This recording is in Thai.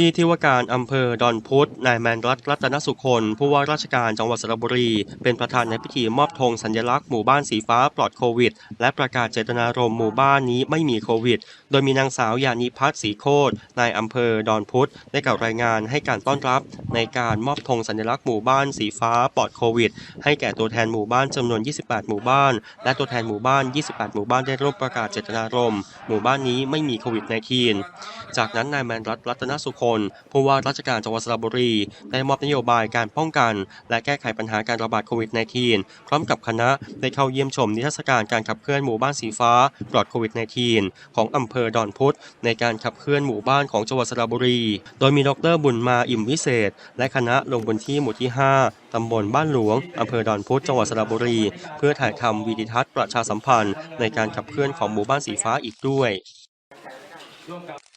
ที่ที่ว่าการอำเภอดอนพุธนายแมนรัตน์รัตนสุคนผู้ว่าราชการจังหวัดสระบุรี เป็นประธานในพิธีมอบธงสัญลักษณ์หมู่บ้านสีฟ้าปลอดโควิด และประกาศเจตนารมณ์หมู่บ้านนี้ไม่มีโควิด โดยมีนางสาวยานิพัฒน์ศรีโคตรนายอำเภอดอนพุธได้กล่าวรายงานให้การต้อนรับ ในการมอบธงสัญลักษณ์หมู่บ้านสีฟ้าปลอดโควิด ให้แก่ตัวแทนหมู่บ้านจำนวน 28 หมู่บ้าน และตัวแทนหมู่บ้าน 28 หมู่บ้านได้ร่วมประกาศเจตนารมณ์หมู่บ้านนี้ไม่มีโควิด -19 จากนั้นนายแมนรัตน์รัตนสุคนผู้ว่าราชการจังหวัดสระบุรี ได้มอบนโยบายการป้องกัน และแก้ไขปัญหาการระบาดโควิด -19 พร้อมกับคณะได้เข้าเยี่ยมชมนิทรรศการการขับเคลื่อนหมู่บ้านสีฟ้าปลอดโควิด -19 ของอำเภอดอนพุธในการขับเคลื่อนหมู่บ้านของจังหวัดสระบุรี โดยมีดรบุญมาอิ่มวิเศษ และคณะลงบนที่หมู่ที่ 5 ตำบลบ้านหลวง อำเภอดอนพุธจังหวัดสระบุรี เพื่อถ่ายทำวีดิทัศน์ประชาสัมพันธ์ ในการขับเคลื่อนของหมู่บ้านสีฟ้าอีกด้วย